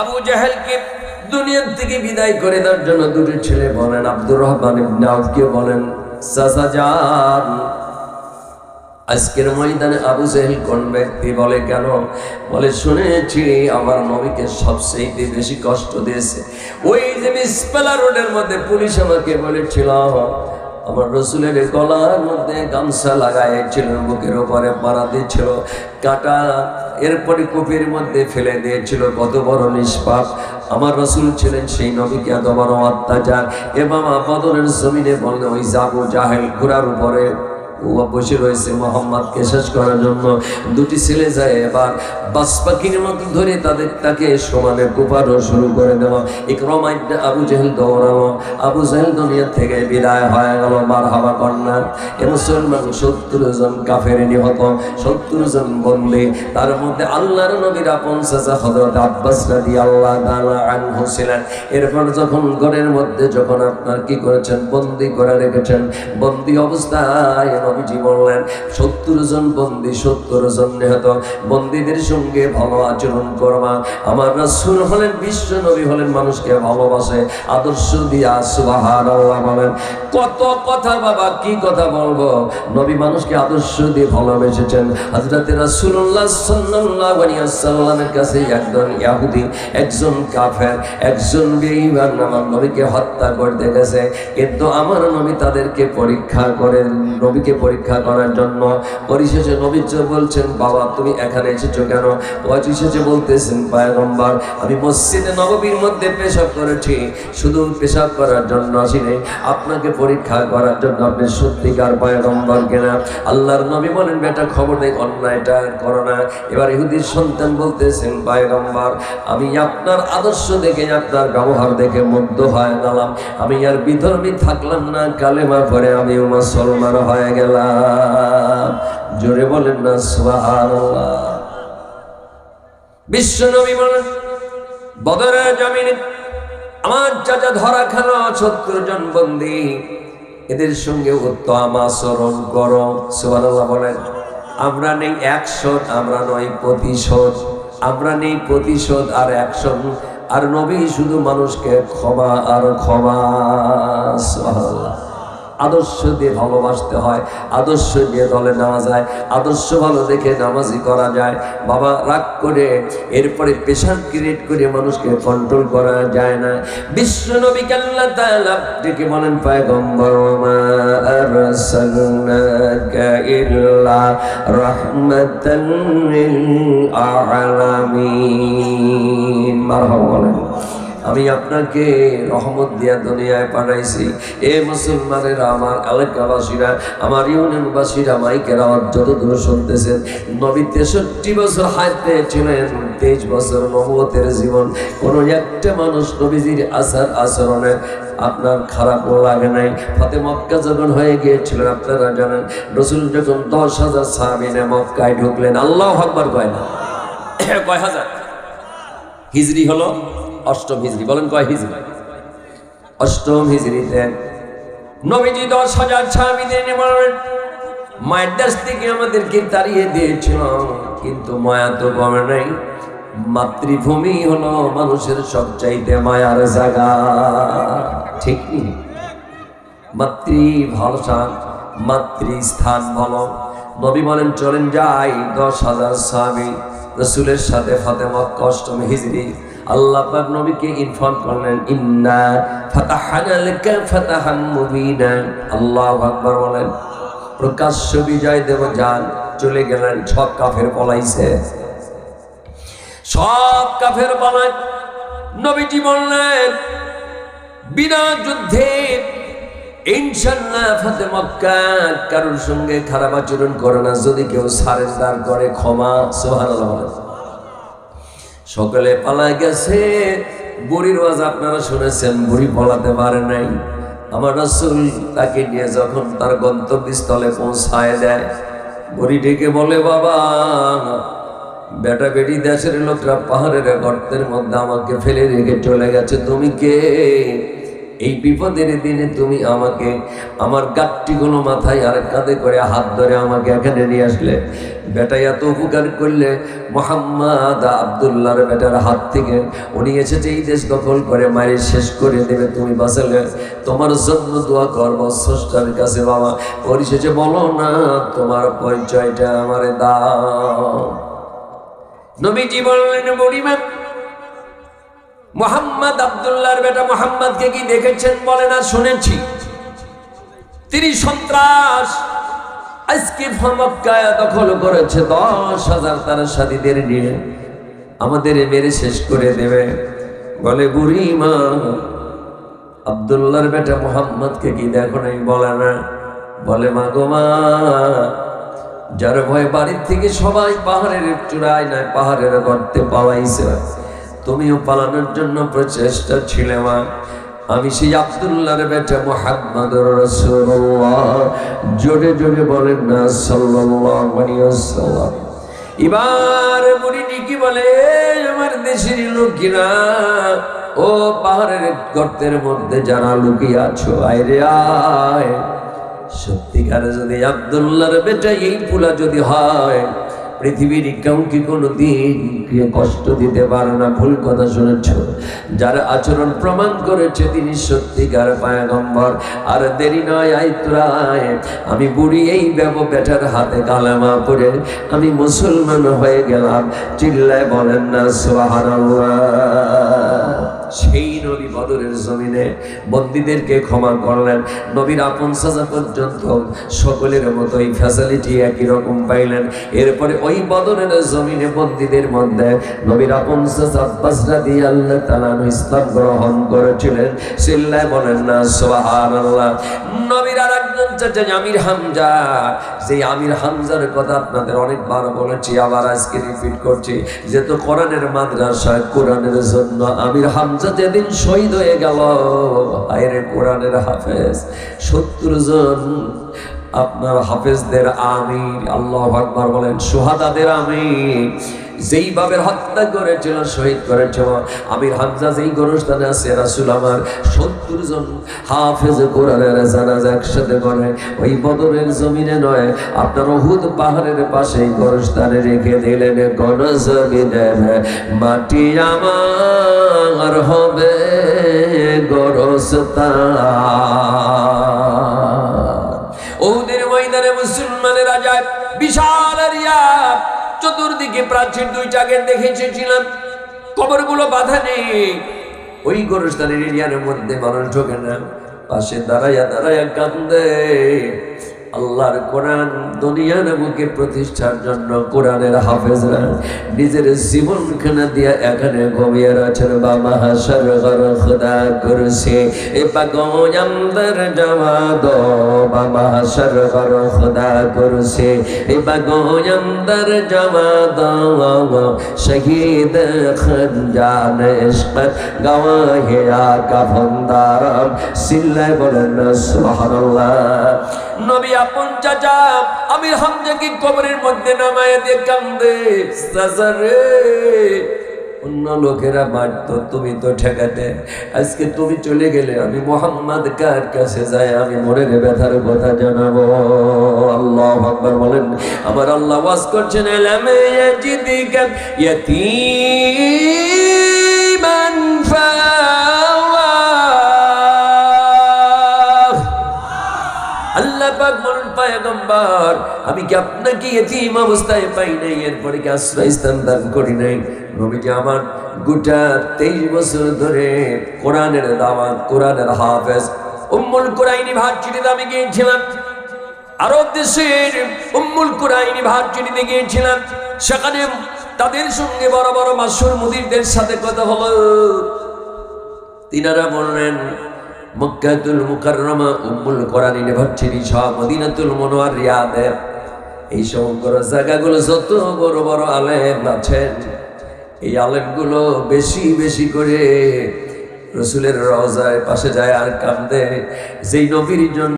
আবু জাহেলকে দুনিয়ার থেকে বিদায় করে দেওয়ার জন্য দুটি ছেলে বলেন, আব্দুর রহমান ইবনে বলেন, চাচা আজকের ময়দানে আবু জাহেল কোন ব্যক্তি বলে কেন? বলে, শুনেছি আমার নবীকে সবচেয়ে বেশি কষ্ট দিয়েছে। ওই যে মিসপেলা রোডের মধ্যে পুলিশ আমাকে বলেছিল, আমার রসুলের গলার মধ্যে গামছা লাগাইছিল বুকের ওপরে পাড়া দিচ্ছিল কাটা এরপরে কবির মধ্যে ফেলে দিয়েছিল, কত বড় নিষ্পাপ। আমার রসুল ছিলেন সেই নবীকে এত বড় অত্যাচার। এবং বদলের জমিনে বললে, ওই যাব জাহেল ঘোরার উপরে। ও বসে রয়েছে মোহাম্মদকে শেষ করার জন্য। দুটি ছেলে যায় এবার বাস পাখির মতো ধরে তাদের, তাকে সমানে কুপারও শুরু করে দেওয়া। ইকরমাই আবু জেহেল দৌড়ানো। আবু জেহেল দুনিয়া থেকে বিদায় হয়ে গেল মার হাওয়া কন্যা। এ মুসলমান সত্তর জন কাফের নিহত, সত্তর জন বন্দী। তার মধ্যে আল্লাহর নবীর আপন চাচা হজরত আব্বাস রাদি আল্লাহ তাআলা আনহু ছিলেন। এরপর যখন ঘরের মধ্যে, যখন আপনার কি করেছেন? বন্দি করে রেখেছেন। বন্দি অবস্থায় নবীজি বললেন, সত্তর জন বন্দি, সত্তর জন নিহত। বন্দীদের সঙ্গে ভালো আচরণ করবা। আমার রাসূল হলেন, বিশ্ব নবী হলেন, মানুষকে ভালোবাসে, আদর্শ দিয়া আল্লাহ বলেন। কত কথা বাবা, কি কথা বলব? নবী মানুষকে আদর্শ দিয়ে ভালোবেসেছেন। হযরত রাসূলুল্লাহ সাল্লাল্লাহু আলাইহি ওয়াসাল্লামের কাছে একজন ইহুদি একজন কাফের, একজন বেঈমান আমার নবীকে হত্যা করতে গেছে কিন্তু আমার নবী তাদেরকে পরীক্ষা করেন, নবীকে পরীক্ষা করার জন্য। পরিশেষে নবী বলছেন, বাবা, তুমি এখানে এসেছ কেন? পরিশেষে বলতেছেন, পায়গম্বর, আমি মসজিদে নববীর মধ্যে পেশাব করেছি। শুধু পেশাব করার জন্য আসিনি আপনাকে পরীক্ষা করার জন্য আপনি সত্যিকার পায়গম্বর কেনা? আল্লাহর নবী বলেন, বেটা, খবর নেই অন্যায়টা করো না। এবার ইহুদির সন্তান বলতেছেন, পায়গম্বর, আমি আপনার আদর্শ দেখে, আপনার ব্যবহার দেখে মুগ্ধ হয়ে গেলাম। আমি আর বিধর্মী থাকলাম না, কালেমা পরে আমি মুসলমান হয়ে গেলাম। জোরে বলেন না বিশ্ব নবী বলেন বদরের জমিনে আমার চাচা ধরা খেলো, সত্তর জন বন্দি, এদের সঙ্গে করো। সুবহানাল্লাহ বলেন, আমরা নেই একশো আমরা নই প্রতিশোধ, আমরা নেই প্রতিশোধ আর অ্যাকশন আর নবী শুধু মানুষকে ক্ষমা আর ক্ষমা। আদর্শ দিয়ে ভালোবাসতে হয়, আদর্শ দিয়ে দলে নেওয়া যায়, আদর্শ ভালো দেখে নামাজি করা যায়। বাবা রাগ করে এরপরে প্রেশার ক্রিয়েট করে মানুষকে কন্ট্রোল করা যায় না। বিশ্ব নবী তাআলা ডেকে বলেন পয়গম্বর বলেন। আমি আপনাকে রহমত দিয়া দুনিয়ায় পাঠাইছি। এ মুসলমানের, আমার এলাকাবাসীরা, আমার ইউনিয়নবাসীরা, মাইকের আওয়াজ যত দূর শুনতেছেন। নবী তেষট্টি বছর হাইতে ছিলেন, তেইশ বছর নবতের জীবন। কোনো একটা মানুষ নবীজির আচার আচরণে আপনার খারাপ লাগে নাই। ফাতে মক্কা যখন হয়ে গিয়েছিলেন, আপনারা জানেন, রসুল যখন দশ হাজার সাহাবিনে মক্কায় ঢুকলেন, আল্লাহ হকবার কয় না? কয় হাজার? হিজরি হলো অষ্টম হিজরি, বলেন কয় হিজরি? অষ্টম হিজরিতে নবীজি দশ হাজার নিবারণ মায়ের দেশ থেকে আমাদেরকে তাড়িয়ে দিয়েছিল, কিন্তু মায়া তো কমে নাই। মাতৃভূমি হলো মানুষের সবচাইতে মায়ার জায়গা। ঠিক নেই মাতৃভাষা মাতৃস্থান ভালো নবী বলেন, চলেন যাই দশ হাজার স্বামী রসুলের সাথে ফাতেমা অষ্টম হিজরি আল্লাহ পাক নবীকে ইনফর্ম করলেন, ইন্না ফাতাহানা লাকা ফাতাহান মুবিনা। আল্লাহু আকবার বলেন, প্রকাশ্য বিজয় দেব যান চলে গেলেন, সব কাফের পলাইছে। সব কাফের পলায়। নবীজি বললেন, বিনা যুদ্ধে ইনশাল্লাহ ফাতে মক্কা কারোর সঙ্গে খারাপ আচরণ করে না, যদি কেউ সারেন্ডার করে ক্ষমা বলেন। সকলে পালায় গেছে। বুড়ির ওয়াজ আপনারা শুনেছেন, বুড়ি পালাতে পারে নাই। আমার রসুল তাকে নিয়ে যখন তার গন্তব্যস্থলে পৌঁছায় দেয়, বুড়ি ডেকে বলে, বাবা, বেটা বেটি দেশের লোকরা পাহাড়ের গর্তের মধ্যে আমাকে ফেলে রেখে চলে গেছে। তুমি কে? এই বিপদের দিনে তুমি আমাকে, আমার গাঠটিগুলো মাথায় আর কাঁধে করে হাত ধরে আমাকে এখানে নিয়ে আসলে। বেটা, এত উপকার করলে মোহাম্মদ আবদুল্লাহর বেটার হাত থেকে। উনি এসেছে এই দেশ দখল করে, মায়ের শেষ করে দেবে, তুমি বাঁচালে। তোমার জন্য দোয়া করব, স্রষ্টার কাছে বাবা। পরিশেষে বলো না, তোমার পরিচয়টা আমার দাও। নবীজি বললেন, বুড়িমা মোহাম্মদ আবদুল্লাহর বেটা মোহাম্মদকে কি দেখেছেন বলে না শুনেছি? তিনি সন্ত্রাস আজকে মক্কায় দখল করেছে, দশ হাজার তার সাথীদের নিয়ে। আমাদের মেরে শেষ করে দেবে। বলে, বুড়ি মা, আবদুল্লাহর বেটা মোহাম্মদকে কি দেখো নাই বলে না? বলে, মা গো মা, যার ভয় বাড়ির থেকে সবাই পাহাড়ের চূড়ায় নয় পাহাড়ের গর্তে পালাইছে। তুমিও পালানোর জন্য প্রচেষ্টা ছিলে আমি সেই আব্দুল্লাহর বেটা মোহাম্মদ জোরে জোরে বলেন না সাল্লাম এবার মুড়িটি কি বলে, আমার দেশের লোকেরা, ও পাহাড়ের গর্তের মধ্যে যারা লুকিয়ে আছো আয়রে আয়। সত্যিকারে যদি আবদুল্লাহর বেটা এই পুলা যদি হয় পৃথিবীর কাউকে কোনো দিন কষ্ট দিতে পারে না? ভুল কথা শুনেছ? যার আচরণ প্রমাণ করেছে তিনি সত্যিকার পায়গম্বর। আর দেরি নয় আইত্রায় আমি বুড়ি এই ব্যব বেটার হাতে কালামা পড়ে আমি মুসলমান হয়ে গেলাম। চিল্লায় বলেন না সোহারাল্লাহ সেই নবী বদরের জমিনে বন্দীদেরকে ক্ষমা করলেন। নবীর আপন সাজা পর্যন্ত সকলের মতো এই ফ্যাসিলিটি একই রকম পাইলেন। এরপরে ওই বদরের জমিনে বন্দীদের মধ্যে নবীর আপন সাজা আব্বাসরা দিয়ে আল্লাহ তালান ইসলাম গ্রহণ করেছিলেন। সিল্লায় বলেন না সোহান আল্লাহ আমির হামজা। আমির হামজার কথা আপনাদের অনেকবার বলেছি, আবার আজকে রিপিট করছি যেহেতু কোরআনের মাদ্রাসায় কোরআনের জন্য আমির হামজা যেদিন শহীদ হয়ে গেল আইরে কোরআনের হাফেজ, সত্তর জন আপনার হাফেজদের আমির, আল্লাহ আকবার বলেন সুহাদাদের আমির। যেইভাবে হত্যা করেছিল শহীদ করেছিল আমির হামজা যেই গরস্থানে আছে, রাসুল আমার সত্তর জন হাফেজ কোরআনের জানাজা একসাথে করে। ওই বদরের জমিনে নয়, আপনার অহুদ পাহাড়ের পাশে গরস্থানে রেখে দিলেন গণ জমিনে মাটি আমার হবে গরস্থান। ওদের ময়দানে মুসলমানেরা যায়, বিশাল চতুর্দিকে প্রাচীর দুইটাকে দেখে এসেছিলাম কবরগুলো বাধা নেই। ওই গোরস্থানের এরিয়ার মধ্যে মানুষ ঢোকে না। পাশে দাঁড়াইয়া দাঁড়াইয়া কান্দে। আল্লাহর কোরআন দুনিয়ার বুকে প্রতিষ্ঠার জন্য কোরআনের হাফেজরা নিজের জীবনখানা দিয়া এখানে ঘুমিয়ে আছেন বাবা হাসার ঘর খোদা করছে। এ পাগয়ামদার যাওয়া দো বাবা হাসার ঘর খোদা করছে। এ যাওয়া দো শহীদ খঞ্জান ইশক গওয়াহে আকা ফন্দারাম সিল্লায় বলেন, সুবহানাল্লাহ। নবী আপন চাচা, আমির হামজাকে কবরের মধ্যে নামায় দিয়ে কান্দে? চাচা অন্য লোকেরা মারত, তুমি তো ঠেকাতে। আজকে তুমি চলে গেলে আমি মোহাম্মদ কার কাছে যাই? আমি মনের ব্যথার কথা জানাব। আল্লাহ আকবার বলেন, আমার আল্লাহ ওয়াজ করছেন, এলামে ইয়াজিদিকা ইয়াতীমান পায়গম্বর আমি কি আপনাকে এতিম অবস্থায় পাই নাই? এরপরে কি আশ্রয় স্থান দান করি নাই? নবীজি আমার গোটা তেইশ বছর ধরে কোরআনের দাওয়াত, কোরআনের হাফেজ। উম্মুল কুরাইনি ভার্সিটিতে আমি গিয়েছিলাম। আরব দেশের উম্মুল কুরাইনি ভার্সিটিতে গিয়েছিলাম। সেখানে তাদের সঙ্গে বড় বড় মাসুর মুদিরদের সাথে কথা হলো। তিনারা বললেন মক্কাতুল মুকাররমা উম্মুল কোরআন ইউনিভার্সিটি সহ মদিনাতুল মনোয়ার রিয়াদে। এই সমগ্র জায়গাগুলো যত বড় বড় আলেম আছেন, এই আলেমগুলো বেশি বেশি করে রসুলের রওজায় পাশে যায় আর কান্দে। যেই নবীর জন্য